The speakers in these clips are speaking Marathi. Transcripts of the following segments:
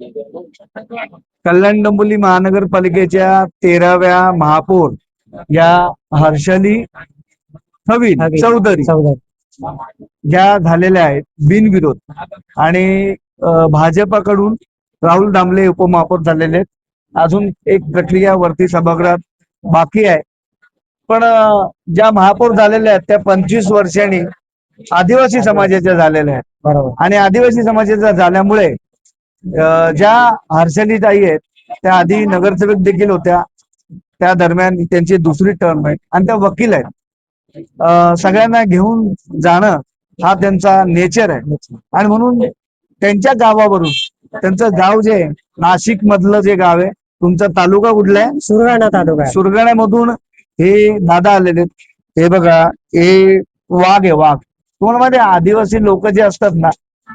कल्याण डोंबिवली महानगरपालिकेच्या तेराव्या महापौर या हर्षली हवील. चौधरी ज्या झालेल्या आहेत बिनविरोध. आणि भाजपाकडून राहुल दामले उपमहापौर झालेले आहेत. अजून एक प्रक्रिया वरती सभागृहात बाकी आहे. पण ज्या महापौर झालेल्या आहेत त्या पंचवीस वर्षांनी आदिवासी समाजाच्या झालेल्या आहेत. बरोबर. आणि आदिवासी समाजाचा झाल्यामुळे ज्या हर्षलीताई आहेत त्या आधी नगरसेवक देखील होत्या. त्या दरम्यान त्यांची दुसरी टर्म आहे. आणि त्या वकील आहेत. सगळ्यांना घेऊन जाणं हा त्यांचा नेचर आहे. आणि म्हणून त्यांच्या गावावरून त्यांचं गाव जे आहे, नाशिक मधलं जे गाव आहे तुमचा तालुका कुठला आहे? सुरगाणा तालुका. सुरगाण्यामधून हे दादा आलेले. हे बघा हे वाघ आहे वाघ. तुम्हाला माहिती आदिवासी लोक जे असतात ना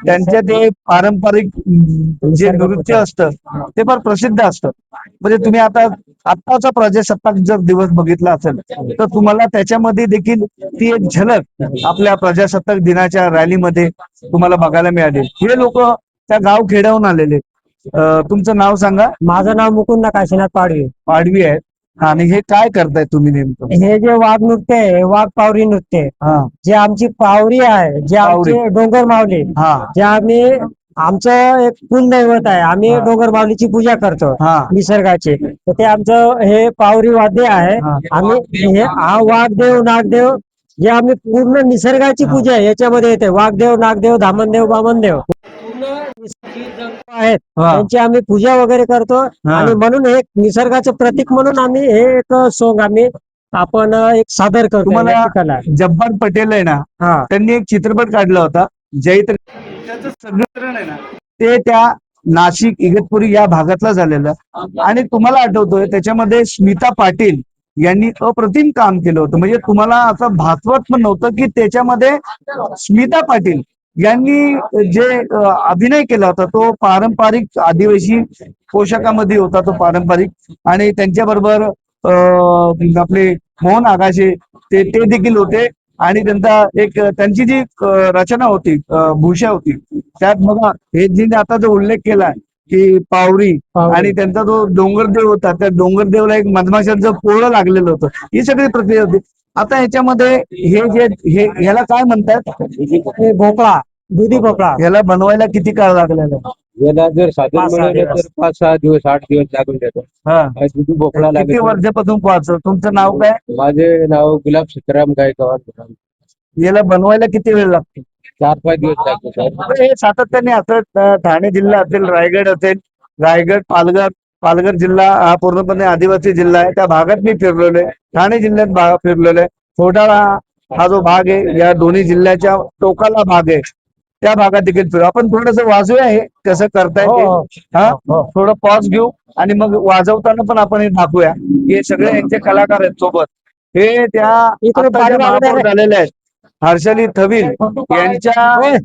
त्यांचे ते पारंपरिक जे नृत्य असतं ते फार प्रसिद्ध असतं. म्हणजे तुम्ही आता आत्ताचा प्रजासत्ताक जर दिवस बघितला असेल तर तुम्हाला त्याच्यामध्ये देखील ती एक झलक आपल्या प्रजासत्ताक दिनाच्या रॅलीमध्ये तुम्हाला बघायला मिळाली. हे लोक त्या गाव खेड्याहून आलेले तुमचं नाव सांगा. माझं नाव मुकुंद काशीनाथ पाडवी. पाडवी आहेत आणि हे काय करताय तुम्ही नेमकं? हे जे वाघ नृत्य आहे हे वाघ पावरी नृत्य आहे. हा. जे आमची पावरी आहे जे. आमचे डोंगर माऊली हा. जे आम्ही आमचं एक कुलदैवत आहे. आम्ही हा. डोंगर माऊलीची पूजा करतो हा. निसर्गाची. तर ते आमचं हे पावरी वाद्य आहे. हा. आम्ही हे हा वाघदेव नागदेव जे आम्ही पूर्ण निसर्गाची पूजा आहे याच्यामध्ये येते. वाघदेव नागदेव धामणदेव बामनदेव आहेत. त्यांची आम्ही पूजा वगैरे करतो. आणि म्हणून हे निसर्गाचं प्रतीक म्हणून आम्ही हे एक सोंग आम्ही आपण एक सादर करतो. जब्बार पटेल आहे ना त्यांनी एक चित्रपट काढला होता जैत्र त्याचं सगळं आहे ना ते त्या नाशिक इगतपुरी या भागातला झालेलं आणि तुम्हाला आठवतोय त्याच्यामध्ये स्मिता पाटील यांनी अप्रतिम काम केलं होतं म्हणजे तुम्हाला असं भासवत पण नव्हतं की त्याच्यामध्ये स्मिता पाटील यांनी जे अभिनय केला होता तो पारंपरिक आदिवासी पोशाखामध्ये होता तो पारंपरिक. आणि त्यांच्याबरोबर अ, आपले मोहन आगाशे ते ते देखील होते. आणि त्यांचा एक त्यांची जी रचना होती भूषा होती त्यात बघा हे जी आता जो उल्लेख केला की पावरी पावरी. आणि त्यांचा जो डोंगरदेव होता त्या डोंगरदेवला एक मधमाशांचं पोळं लागलेलं होतं. ही सगळी प्रक्रिया होती. आता याच्यामध्ये हे जे हे ह्याला काय म्हणतात? भोपळा दुधी भोपळा. ह्याला बनवायला किती काळ लागलेला? आहे? याला जर साधन पाच सहा मिळालं दिवस. तर पाच सहा दिवस आठ दिवस लागून जातो. हा. दुधी भोपळा किती लागेल. वर्षापासून पाहतो तुमचं नाव काय? माझे नाव गुलाब सीताराम गायकवाड. याला बनवायला किती वेळ लागतो? चार पाच दिवस लागतो तर हे सातत्याने असं अ, ठाणे जिल्हा असेल रायगड असेल रायगड पालघर पालघर जिल्हा हा पूर्णपणे आदिवासी जिल्हा आहे. त्या भागात मी फिरलेलो आहे. ठाणे जिल्ह्यात भाग फिरलेलो आहे. फोटाळा हा जो भाग आहे या दोन्ही जिल्ह्याच्या टोकाला भाग आहे. त्या भागात देखील फिरू. आपण थोडस वाजूया हे कसं करताय हो. हो. हा? हो. थोडं पॉज घेऊ आणि मग वाजवताना पण आपण हे दाखवूया. हे सगळे यांचे कलाकार आहेत सोबत. हे त्या. झालेले आहेत. हर्षली थविल यांच्या होय,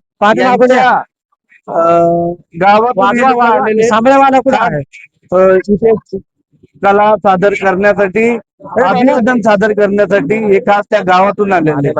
इथे कला सादर करण्यासाठी अभिवादन सादर करण्यासाठी हे खास त्या गावातून आलेले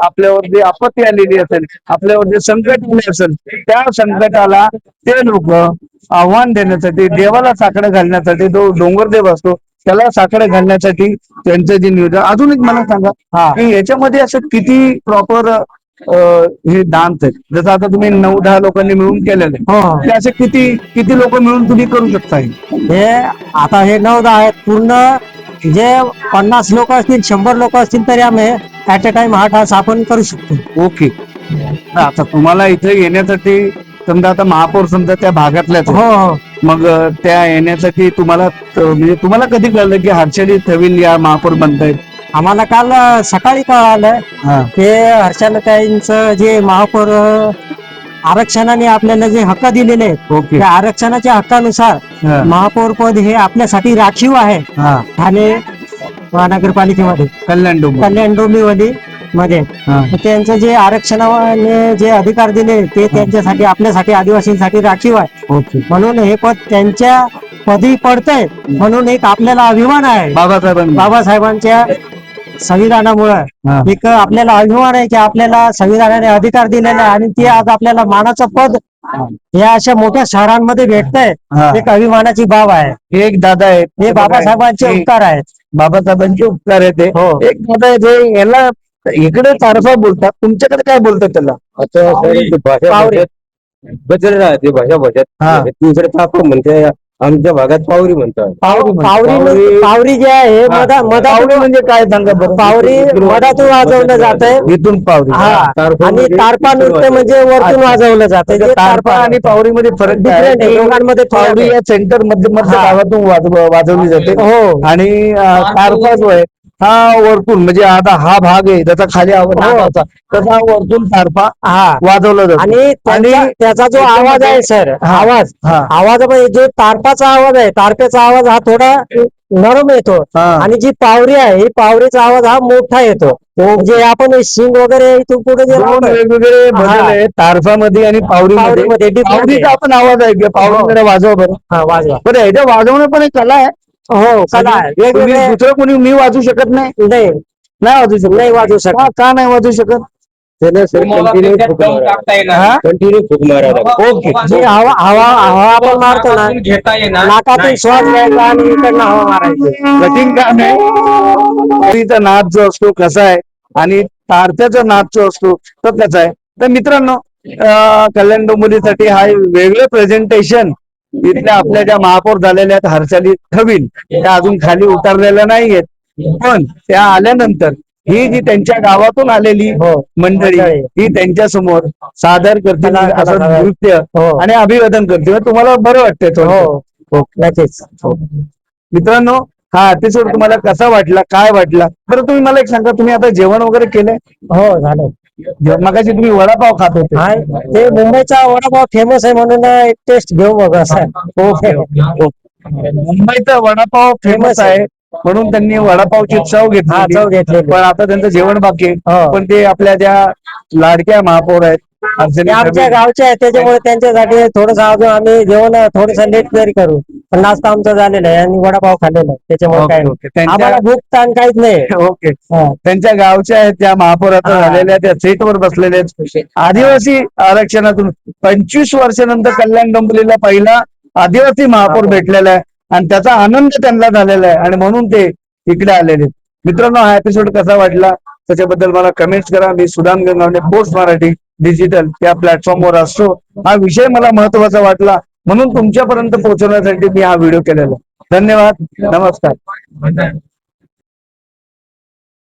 आपल्यावर जी आपत्ती आलेली असेल आपल्यावर जे संकट आले असेल त्या संकटाला ते लोक आव्हान देण्यासाठी देवाला साकडं घालण्यासाठी जो डोंगरदेव असतो त्याला साकडे घालण्यासाठी त्यांचं जे नियोजन अजून एक मला सांगा की याच्यामध्ये असं किती प्रॉपर हे दान आहे जसं आता तुम्ही नऊ दहा लोकांनी मिळून केलेलं हो, हो. ते असे किती किती लोक मिळून तुम्ही करू शकता? हे आता हे नऊ दहा आहेत पूर्ण जे पन्नास लोक असतील शंभर लोक असतील तरी आम्ही ऍट अ टाइम हा टास्क आपण करू शकतो. ओके. आता तुम्हाला इथे येण्यासाठी समजा आता महापौर समजा त्या भागातल्याच हो. हो. मग अ, त्या येण्यासाठी तुम्हाला त- म्हणजे तुम्हाला कधी कळलं की हर्षदी थविल या महापौर बनतायत? आम्हाला काल अं, सकाळी कळालं हा. ते हर्षालताईंचं जे महापौर अं, आरक्षणाने आपल्याला जे हक्क दिलेले आहेत ओके. त्या आरक्षणाच्या हक्कानुसार महापौर पद हे आपल्यासाठी राखीव आहे. हा. ठाणे महानगरपालिकेमध्ये. कल्याण डोंगर कल्याण डोंबिवली मध्ये. हा. त्यांचं जे आरक्षणाने जे अधिकार दिले ते त्यांच्यासाठी आपल्यासाठी आदिवासींसाठी राखीव आहे. ओके. म्हणून हे पद त्यांच्या पदी पडतंय म्हणून एक आपल्याला अभिमान आहे. बाबासाहेबांनी. बाबासाहेबांच्या संविधानामुळे. एक आपल्याला अभिमान आहे की आपल्याला संविधानाने अधिकार दिलेला आहे आणि ते आज आपल्याला मानाचं पद या अशा मोठ्या शहरांमध्ये भेटतंय. हा. एक अभिमानाची बाब आहे. हे एक दादा आहेत हे बाबासाहेबांचे उपकार आहेत. बाबासाहेबांचे उपकार आहेत हे. हो. एक दादा आहे याला इकडे तारफा बोलतात. तुमच्याकडे काय बोलतात त्याला? भाषा भाषा. भाषेत. दुसरे ताप म्हणते. आमच्या भागात पावरी म्हणतात पावरी पावरी. पावरी पावरी जे आहे मधा पावरी मधातून म्हणजे काय सांगा बरं पावरी मधातून वाजवलं जात आहे इथून पावरी हा आणि म्हणजे तारपा नृत्य म्हणजे वरतून. वाजवलं जातं जे तारपा आणि पावरीमध्ये फरक Different आहे. आहे? फरक पावरी आहे. या सेंटरमध्ये मध्य. भागातून वाजव- वाजवली जाते हो आणि तारपा जो आहे हा वरतून म्हणजे आता हा भाग आहे त्याचा खाली आवाज हो. तसा वरतून तारपा हा. वाजवला जातो. आणि त्यांचा- त्याचा जो आवाज आहे सर हा. आवाज हा आवाजामध्ये जो तारपाचा आवाज आहे तारपेचा आवाज हा थोडा नरम येतो. हा. आणि जी पावरी आहे ही पावरीचा आवाज हा मोठा येतो. जे आपण शिंग वगैरे इथून पुढे जे दोन वेगवेगळे बदल हा. तारफामध्ये आणि पावरीमध्ये. पावरीमध्ये different आहे. पावरीचा आपण आवाज आहे पावरीकडे वाजवा बरं. हा वाजवा. बरं ह्याच्या वाजवणं पण एक कला आहे. हो कला आहे. तुम्ही वेगवेगळे दुसरं कोणी मी वाजू शकत नाही? नाही नाही वाजू शकत. नाही वाजवू शकत. का का नाही वाजू शकत? त्याला सर कंटिन्यू फुक मारा. हा? कंटिन्यू फुक मारा. ओके. जी हवा हवा हवा आपण मारतो ना. घेता येणार. नाकातून श्वास घ्यायचा आणि इकडनं हवा मारायची. कठीण काम आहे. नाच जो असतो कसा आहे? आणि तारत्याचा नाच जो असतो तो कसा आहे? तर मित्रांनो अं, कल्याण डोंबिवलीसाठी हा एक वेगळं प्रेझेंटेशन इथल्या आपल्या ज्या महापौर झालेल्या आहेत हर्षाली ठवील त्या अजून खाली उतरलेल्या नाहीयेत. पण त्या आल्यानंतर ही जी त्यांच्या गावातून आलेली हो. मंडळी. ही त्यांच्यासमोर सादर करतील असं. नृत्य हो. आणि अभिवादन करतील. तुम्हाला बरं वाटतंय हो. मित्रांनो हा एपिसोड तुम्हाला कसा वाटला काय वाटला? बरं तुम्ही मला एक सांगा तुम्ही आता जेवण वगैरे केलंय? हो झालं मगाशी तुम्ही वडापाव खात होते. ते मुंबईचा वडापाव फेमस आहे म्हणून एक टेस्ट घेऊ बघ ओके मुंबईचा वडापाव फेमस आहे. म्हणून त्यांनी वडापावची चव हा घेतली चव घेतलेली. पण आता त्यांचं जेवण बाकी आहे. हो. पण ते आपल्या ज्या लाडक्या महापौर आहेत ते आमच्या ठबे, गावचे आहेत त्याच्यामुळे त्यांच्यासाठी थोडस अजून आम्ही जेवण थोडस लेट तरी करू. पण नाश्ता आमचा झालेला आहे आणि वडापाव खाल्लेला आहे त्याच्यामुळे काय. त्यांच्या आम्हाला भूक ताण काहीच नाही. ओके. हा. त्यांच्या गावच्या आहेत त्या महापौरात हा. झालेल्या त्या सीटवर बसलेल्या आहेत. आदिवासी आरक्षणातून पंचवीस वर्षानंतर कल्याण डोंबिवलीला पहिला आदिवासी महापौर हा. भेटलेला आहे आणि त्याचा आनंद त्यांना झालेला आहे आणि म्हणून ते इकडे आलेले आहेत. मित्रांनो हा एपिसोड कसा वाटला? त्याच्याबद्दल मला कमेंट्स करा. मी सुदाम गंगावणे पोस्ट मराठी डिजिटल या प्लॅटफॉर्मवर असतो. हा विषय मला महत्त्वाचा वाटला. म्हणून तुमच्यापर्यंत पोहोचवण्यासाठी मी हा व्हिडिओ केलेला धन्यवाद. नमस्कार.